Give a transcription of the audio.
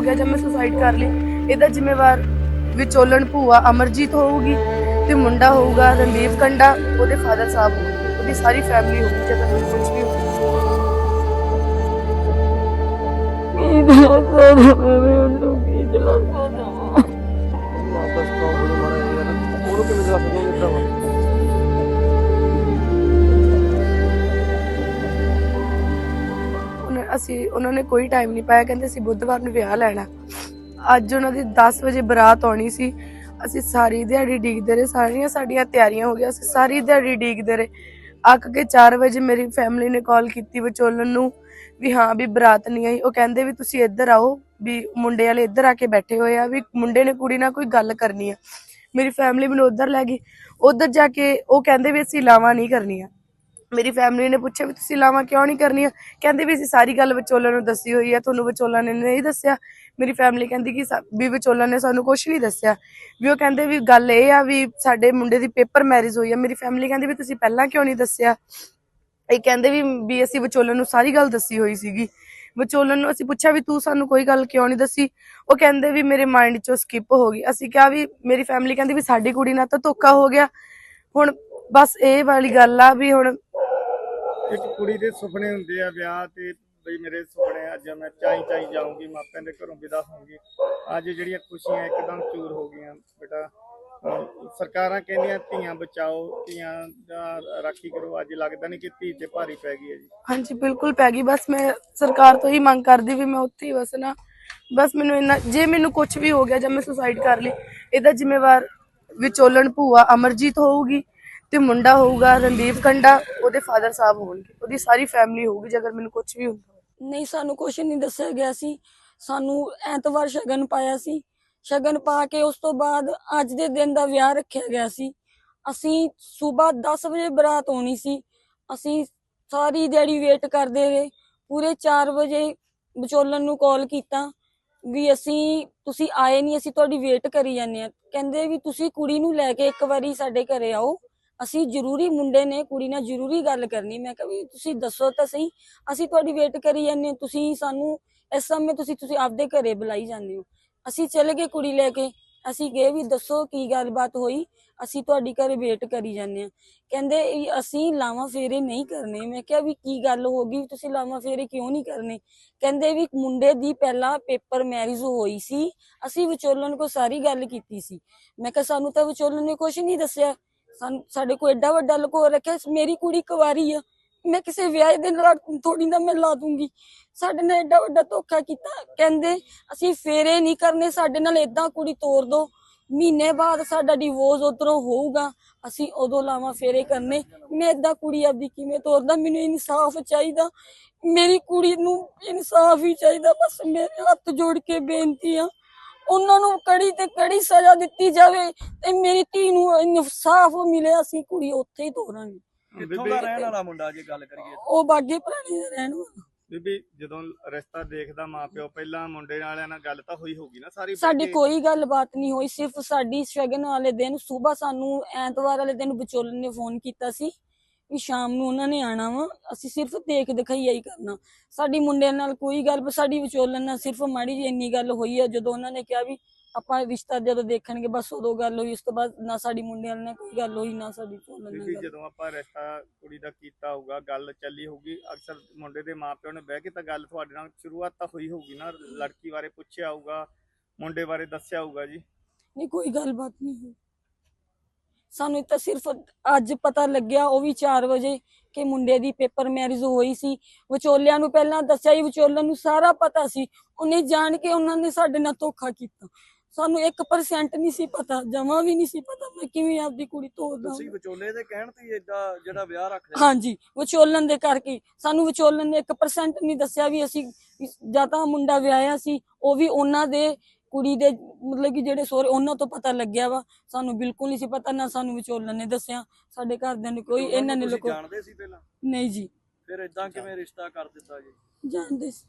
ਹੋ ਗਿਆ ਜਦ ਮੈਂ ਸੁਸਾਈਡ ਕਰ ਲਈ। ਇਹਦਾ ਜ਼ਿੰਮੇਵਾਰ ਵਿਚੋਲਣ ਭੂਆ ਅਮਰਜੀਤ ਹੋਊਗੀ ਤੇ ਮੁੰਡਾ ਹੋਊਗਾ ਰਣਦੀਪ ਕੰਡਾ ਉਹਦੇ ਫਾਦਰ ਸਾਹਿਬ ਹੋਊਗੇ। ਉਹਦੀ ਸਾਰੀ ਫੈਮਿਲੀ ਹੋਊਗੀ ਜਦੋਂ ਮੈਨੂੰ ਕੁਝ ਵੀ ਹੋਊਗਾ ਅਸੀਂ ਉਹਨਾਂ ਨੇ ਕੋਈ ਟਾਈਮ ਨਹੀਂ ਪਾਇਆ, ਕਹਿੰਦੇ ਅਸੀਂ ਬੁੱਧਵਾਰ ਨੂੰ ਵਿਆਹ ਲੈਣਾ। ਅੱਜ ਉਹਨਾਂ ਦੀ 10 ਵਜੇ ਬਰਾਤ ਆਉਣੀ ਸੀ। ਅਸੀਂ ਸਾਰੀ ਦਿਹਾੜੀ ਡੀਕਦੇ ਰਹੇ, ਸਾਰੀਆਂ ਸਾਡੀਆਂ ਤਿਆਰੀਆਂ ਹੋ ਗਈਆਂ, ਅਸੀਂ ਸਾਰੀ ਦਿਹਾੜੀ ਡੀਕਦੇ ਰਹੇ। ਅੱਕ ਕੇ 4 ਵਜੇ ਮੇਰੀ ਫੈਮਿਲੀ ਨੇ ਕਾਲ ਕੀਤੀ ਵਿਚੋਲਨ ਨੂੰ ਵੀ ਹਾਂ ਵੀ ਬਰਾਤ ਨਹੀਂ ਆਈ। ਉਹ ਕਹਿੰਦੇ ਵੀ ਤੁਸੀਂ ਇੱਧਰ ਆਓ, ਵੀ ਮੁੰਡੇ ਵਾਲੇ ਇੱਧਰ ਆ ਕੇ ਬੈਠੇ ਹੋਏ ਆ, ਵੀ ਮੁੰਡੇ ਨੇ ਕੁੜੀ ਨਾਲ ਕੋਈ ਗੱਲ ਕਰਨੀ ਆ। ਮੇਰੀ ਫੈਮਿਲੀ ਮੈਨੂੰ ਉੱਧਰ ਲੈ ਗਈ। ਉੱਧਰ ਜਾ ਕੇ ਉਹ ਕਹਿੰਦੇ ਵੀ ਅਸੀਂ ਲਾਵਾਂ ਨਹੀਂ ਕਰਨੀਆਂ। ਮੇਰੀ ਫੈਮਿਲੀ ਨੇ ਪੁੱਛਿਆ ਵੀ ਤੁਸੀਂ ਲਾਵਾਂ ਕਿਉਂ ਨਹੀਂ ਕਰਨੀਆਂ? ਕਹਿੰਦੇ ਵੀ ਅਸੀਂ ਸਾਰੀ ਗੱਲ ਵਿਚੋਲਨ ਨੂੰ ਦੱਸੀ ਹੋਈ ਆ, ਤੁਹਾਨੂੰ ਵਿਚੋਲਨ ਨੇ ਨਹੀਂ ਦੱਸਿਆ। ਮੇਰੀ ਫੈਮਿਲੀ ਕਹਿੰਦੀ ਕਿ ਸਾ- ਵੀ ਵਿਚੋਲਾ ਨੇ ਸਾਨੂੰ ਕੁਝ ਨਹੀਂ ਦੱਸਿਆ। ਵੀ ਉਹ ਕਹਿੰਦੇ ਵੀ ਗੱਲ ਇਹ ਆ ਵੀ ਸਾਡੇ ਮੁੰਡੇ ਦੀ ਪੇਪਰ ਮੈਰਿਜ ਹੋਈ ਆ। ਮੇਰੀ ਫੈਮਿਲੀ ਕਹਿੰਦੀ ਵੀ ਤੁਸੀਂ ਪਹਿਲਾਂ ਕਿਉਂ ਨਹੀਂ ਦੱਸਿਆ? ਇਹ ਕਹਿੰਦੇ ਵੀ ਵੀ ਅਸੀਂ ਵਿਚੋਲਨ ਨੂੰ ਸਾਰੀ ਗੱਲ ਦੱਸੀ ਹੋਈ ਸੀਗੀ। ਵਿਚੋਲਨ ਨੂੰ ਅਸੀਂ ਪੁੱਛਿਆ ਵੀ ਤੂੰ ਸਾਨੂੰ ਕੋਈ ਗੱਲ ਕਿਉਂ ਨਹੀਂ ਦੱਸੀ? ਉਹ ਕਹਿੰਦੇ ਵੀ ਮੇਰੇ ਮਾਈਂਡ ਚੋਂ ਸਕਿਪ ਹੋ ਗਈ। ਅਸੀਂ ਕਿਹਾ ਵੀ ਮੇਰੀ ਫੈਮਿਲੀ ਕਹਿੰਦੀ ਵੀ ਸਾਡੀ ਕੁੜੀ ਨਾਲ ਤਾਂ ਧੋਖਾ ਹੋ ਗਿਆ। ਹੁਣ ਬਸ ਇਹ ਵਾਲੀ ਗੱਲ ਆ ਵੀ ਹੁਣ ਇੱਕ ਕੁੜੀ ਦੇ ਸੁਪਨੇ ਹੁੰਦੇ ਆ ਵਿਆਹ ਤੇ ਬਈ ਮੇਰੇ ਸੁਪਨੇ ਅੱਜ ਮੈਂ ਚਾਈ ਚਾਈ ਜਾਊਂਗੀ, ਮਾਪਿਆਂ ਦੇ ਘਰੋਂ ਵਿਦਾ ਹੋਊਂਗੀ। ਅੱਜ ਜਿਹੜੀਆਂ ਖੁਸ਼ੀਆਂ ਇੱਕਦਮ ਚੂਰ ਹੋ ਗਈਆਂ, ਬੇਟਾ। ਸਰਕਾਰਾਂ ਕਹਿੰਦੀਆਂ, ਧੀਆਂ ਬਚਾਓ, ਧੀਆਂ ਦਾ ਰਾਖੀ ਕਰੋ। ਅੱਜ ਲੱਗਦਾ ਨਹੀਂ ਕਿ ਧੀ ਤੇ ਭਾਰੀ ਪੈ ਗਈ ਹੈ ਜੀ। ਹਾਂਜੀ, ਬਿਲਕੁਲ ਪੈ ਗਈ। ਬਸ ਮੈਂ ਸਰਕਾਰ ਤੋਂ ਹੀ ਮੰਗ ਕਰਦੀ ਵੀ ਮੈਂ ਉੱਥੇ ਹੀ ਵਸਣਾ ਬਸ ਮੈਨੂੰ ਇੰਨਾ, ਜੇ ਮੈਨੂੰ ਕੁਝ ਵੀ ਹੋ ਗਿਆ ਜਦ ਮੈਂ ਸੁਸਾਈਡ ਕਰ ਲਈ, ਇਹਦਾ ਜ਼ਿੰਮੇਵਾਰ ਵਿਚੋਲਣ ਭੂਆ ਅਮਰਜੀਤ ਹੋਊਗੀ। ਤੇ ਮੁੰਡਾ ਹੋਊਗਾ ਰਣਦੀਪ ਕੰਡਾ ਉਹਦੇ ਫਾਦਰ ਸਾਹਿਬ ਹੋਣਗੇ। ਉਹਦੀ ਸਾਰੀ ਫੈਮਿਲੀ ਹੋਊਗੀ ਜੇ ਮੈਨੂੰ ਕੁਝ ਵੀ ਹੁੰਦਾ ਨਹੀਂ, ਸਾਨੂੰ ਕੁਝ ਨਹੀਂ ਦੱਸਿਆ ਗਿਆ ਸੀ। ਸਾਨੂੰ ਐਤਵਾਰ ਸ਼ਗਨ ਪਾਇਆ ਸੀ। ਸ਼ਗਨ ਪਾ ਕੇ ਉਸ ਤੋਂ ਬਾਅਦ ਅੱਜ ਦੇ ਦਿਨ ਦਾ ਵਿਆਹ ਰੱਖਿਆ ਗਿਆ ਸੀ। ਅਸੀਂ ਸਵੇਰ 10 ਵਜੇ ਬਰਾਤ ਹੋਣੀ ਸੀ। ਅਸੀਂ ਸਾਰੀ ਦਿਹਾੜੀ ਵੇਟ ਕਰਦੇ ਰਹੇ। ਪੂਰੇ 4 ਵਜੇ ਵਿਚੋਲਨ ਨੂੰ ਕਾਲ ਕੀਤਾ ਵੀ ਅਸੀਂ, ਤੁਸੀਂ ਆਏ ਨਹੀਂ, ਅਸੀਂ ਤੁਹਾਡੀ ਵੇਟ ਕਰੀ ਜਾਂਦੇ ਆ ਕਹਿੰਦੇ ਵੀ ਤੁਸੀਂ ਕੁੜੀ ਨੂੰ ਲੈ ਕੇ ਇੱਕ ਵਾਰੀ ਸਾਡੇ ਘਰੇ ਆਓ। ਅਸੀਂ ਜ਼ਰੂਰੀ ਮੁੰਡੇ ਨੇ, ਕੁੜੀ ਨਾਲ ਜ਼ਰੂਰੀ ਗੱਲ ਕਰਨੀ। ਮੈਂ ਕਿਹਾ ਵੀ ਤੁਸੀਂ ਦੱਸੋ ਤਾਂ ਸਹੀ, ਅਸੀਂ ਤੁਹਾਡੀ ਵੇਟ ਕਰੀ ਜਾਂਦੇ ਤੁਸੀਂ ਸਾਨੂੰ ਇਸ ਸਮੇਂ ਤੁਸੀਂ ਤੁਸੀਂ ਆਪਦੇ ਘਰੇ ਬੁਲਾਈ ਜਾਂਦੇ ਹੋ। ਅਸੀਂ ਚਲੇ ਗਏ ਕੁੜੀ ਲੈ ਕੇ। ਅਸੀਂ ਗਏ ਵੀ ਦੱਸੋ ਕੀ ਗੱਲਬਾਤ ਹੋਈ। ਅਸੀਂ ਤੁਹਾਡੀ ਘਰੇ ਵੇਟ ਕਰੀ ਜਾਂਦੇ ਹਾਂ। ਕਹਿੰਦੇ ਵੀ ਅਸੀਂ ਲਾਵਾਂ ਫੇਰੇ ਨਹੀਂ ਕਰਨੇ। ਮੈਂ ਕਿਹਾ ਵੀ ਕੀ ਗੱਲ ਹੋ ਗਈ? ਤੁਸੀਂ ਲਾਵਾਂ ਫੇਰੇ ਕਿਉਂ ਨਹੀਂ ਕਰਨੇ? ਕਹਿੰਦੇ ਵੀ ਮੁੰਡੇ ਦੀ ਪਹਿਲਾਂ ਪੇਪਰ ਮੈਰਿਜ ਹੋਈ ਸੀ। ਅਸੀਂ ਵਿਚੋਲਨ ਕੋ ਸਾਰੀ ਗੱਲ ਕੀਤੀ ਸੀ। ਮੈਂ ਕਿਹਾ ਸਾਨੂੰ ਤਾਂ ਵਿਚੋਲਨ ਨੇ ਕੁਝ ਨਹੀਂ ਦੱਸਿਆ। ਸਾਨੂੰ, ਸਾਡੇ ਕੋਲ ਐਡਾ ਵੱਡਾ ਲੁਕੋ ਰੱਖਿਆ, ਮੇਰੀ ਕੁੜੀ ਕੁਵਾਰੀ ਆ, ਮੈਂ ਕਿਸੇ ਵਿਆਹ ਦੇ ਨਾਲ ਥੋੜੀ ਨਾ ਮੈਂ ਲਾ ਦੂੰਗੀ। ਸਾਡੇ ਨਾਲ ਐਡਾ ਵੱਡਾ ਧੋਖਾ ਕੀਤਾ, ਕਹਿੰਦੇ ਅਸੀਂ ਫੇਰੇ ਨਹੀਂ ਕਰਨੇ, ਸਾਡੇ ਨਾਲ ਏਦਾਂ ਕੁੜੀ ਤੋਰ ਦੋ। ਮਹੀਨੇ ਬਾਅਦ ਸਾਡਾ ਡਿਵੋਰਸ ਉਧਰੋਂ ਹੋਊਗਾ, ਅਸੀਂ ਉਦੋਂ ਲਾਵਾਂ ਫੇਰੇ ਕਰਨੇ। ਮੈਂ ਏਦਾਂ ਕੁੜੀ ਆਪਦੀ ਕਿਵੇਂ ਤੋਰਦਾ, ਮੈਨੂੰ ਇਨਸਾਫ ਚਾਹੀਦਾ। ਮੇਰੀ ਕੁੜੀ ਨੂੰ ਇਨਸਾਫ ਹੀ ਚਾਹੀਦਾ, ਬਸ ਮੇਰੇ ਹੱਥ ਜੋੜ ਕੇ ਬੇਨਤੀ ਆ। ਉਹਨਾਂ ਨੂੰ ਕੜੀ ਤੇ ਕੜੀ ਸਜ਼ਾ ਦਿੱਤੀ ਜਾਵੇ ਤੇ ਮੇਰੀ ਧੀ ਨੂੰ ਇਨਸਾਫ ਮਿਲੇ ਅਸੀਂ ਕੁੜੀ ਉੱਥੇ ਹੀ ਤੋਰਾਂਗੇ। ਕਿੱਥੋਂ ਦਾ ਰਹਿਣ ਵਾਲਾ ਮੁੰਡਾ ਜੇ ਗੱਲ ਕਰੀਏ ਉਹ ਬਾਗੇ ਪੁਰਾਣੇ ਦਾ ਰਹਿਣ ਵਾਲਾ। ਬੀਬੀ ਜਦੋਂ ਰਿਸ਼ਤਾ ਦੇਖਦਾ ਮਾਪਿਓ ਪਹਿਲਾਂ ਮੁੰਡੇ ਵਾਲਿਆਂ ਨਾਲ ਗੱਲ ਤਾਂ ਹੋਈ ਹੋਊਗੀ ਨਾ ਸਾਰੀ ਸਾਡੀ ਕੋਈ ਗੱਲਬਾਤ ਨਹੀਂ ਹੋਈ ਸਿਰਫ ਸਾਡੀ ਸ਼ਗਨ ਵਾਲੇ ਦਿਨ ਸਵੇਰ ਸਾਨੂੰ ਐਤਵਾਰ ਵਾਲੇ ਦਿਨ ਵਿਚੋਲਨ ਨੇ ਫੋਨ ਕੀਤਾ ਸੀ। ਵੀ ਸ਼ਾਮ ਨੂੰ ਉਹਨਾਂ ਨੇ ਆਣਾ ਵਾ ਅਸੀਂ ਸਿਰਫ ਦੇਖ ਦਿਖਾਈ ਆਈ ਕਰਨਾ। ਸਾਡੀ ਮੁੰਡਿਆਂ ਨਾਲ ਕੋਈ ਗੱਲ ਸਾਡੀ ਵਿਚੋਲਨ ਨਾਲ ਸਿਰਫ ਮਾੜੀ ਜਿਹੀ ਇੰਨੀ ਗੱਲ ਹੋਈ ਆ ਜਦੋਂ ਉਹਨਾਂ ਨੇ ਕਿਹਾ ਵੀ ਆਪਾਂ ਰਿਸ਼ਤਾ ਜਦੋਂ ਦੇਖਣਗੇ ਬਸ ਉਦੋਂ ਗੱਲ ਹੋਈ ਉਸ ਤੋਂ ਬਾਅਦ ਨਾ ਸਾਡੀ ਮੁੰਡਿਆਂ ਨਾਲ ਕੋਈ ਗੱਲ ਹੋਈ ਨਾ ਸਾਡੀ ਵਿਚੋਲਨ ਨਾਲ ਗੱਲ। ਜਦੋਂ ਆਪਾਂ ਰਿਸ਼ਤਾ ਕੁੜੀ ਦਾ ਕੀਤਾ ਹੋਊਗਾ ਗੱਲ ਚੱਲੀ ਹੋਊਗੀ ਅਕਸਰ ਮੁੰਡੇ ਦੇ ਮਾਪਿਓ ਨੇ ਬਹਿ ਕੇ ਤਾਂ ਗੱਲ ਤੁਹਾਡੇ ਨਾਲ ਸ਼ੁਰੂਆਤ ਤਾਂ ਹੋਈ ਹੋਊਗੀ ਨਾ ਲੜਕੀ ਬਾਰੇ ਪੁੱਛਿਆ ਹੋਊਗਾ ਮੁੰਡੇ ਬਾਰੇ ਦੱਸਿਆ ਹੋਊਗਾ ਜੀ। ਨਹੀਂ ਕੋਈ ਗੱਲਬਾਤ ਨਹੀਂ ਹੋਈ। ਸਾਨੂੰ ਤਾਂ ਸਿਰਫ ਅੱਜ ਪਤਾ ਲੱਗਿਆ ਉਹ ਵੀ 4 ਵਜੇ ਕਿ ਮੁੰਡੇ ਦੀ ਪੇਪਰ ਮੈਰਿਜ ਹੋਈ ਸੀ। ਵਿਚੋਲਿਆਂ ਨੂੰ ਪਹਿਲਾਂ ਦੱਸਿਆ ਹੀ ਵਿਚੋਲਨ ਨੂੰ ਸਾਰਾ ਪਤਾ ਸੀ। ਉਹਨੇ ਜਾਣ ਕੇ ਉਹਨਾਂ ਨੇ ਸਾਡੇ ਨਾਲ ਧੋਖਾ ਕੀਤਾ। ਸਾਨੂੰ 1% ਨਹੀਂ ਸੀ ਪਤਾ ਜਮਾ ਵੀ ਨਹੀਂ ਸੀ ਪਤਾ ਮੈਂ ਕਿਵੇਂ ਆਪਦੀ ਕੁੜੀ ਤੋਰਦਾ ਤੁਸੀਂ ਵਿਚੋਲੇ ਦੇ ਕਹਿਣ ਤੇ ਏਦਾਂ ਜਿਹੜਾ ਵਿਆਹ ਰੱਖ ਲਿਆ। ਹਾਂਜੀ ਵਿਚੋਲਨ ਦੇ ਕਰਕੇ। ਸਾਨੂੰ ਵਿਚੋਲਨ ਨੇ 1% ਨਹੀਂ ਦੱਸਿਆ ਵੀ ਅਸੀਂ ਜਾਂ ਤਾਂ ਮੁੰਡਾ ਵਿਆਹਿਆ ਸੀ ਉਹ ਵੀ ਉਹਨਾਂ ਦੇ ਕੁੜੀ ਦੇ ਮਤਲਬ ਕਿ ਜਿਹੜੇ ਸੋਹਰੇ ਉਹਨਾਂ ਤੋਂ ਪਤਾ ਲੱਗਿਆ ਵਾ। ਸਾਨੂੰ ਬਿਲਕੁਲ ਨਹੀਂ ਸੀ ਪਤਾ ਨਾ ਸਾਨੂੰ ਵਿਚੋਲਨ ਨੇ ਦੱਸਿਆ। ਸਾਡੇ ਘਰਦਿਆਂ ਨੇ ਕੋਈ ਇਹਨਾਂ ਨੇ ਤੁਸੀਂ ਲੋਕੋ ਜਾਣਦੇ ਸੀ ਪਹਿਲਾਂ? ਨਹੀਂ ਜੀ। ਫਿਰ ਏਦਾਂ ਕਿਵੇਂ ਰਿਸ਼ਤਾ ਕਰ ਦਿੱਤਾ ਜੀ? ਜਾਣਦੇ ਸੀ।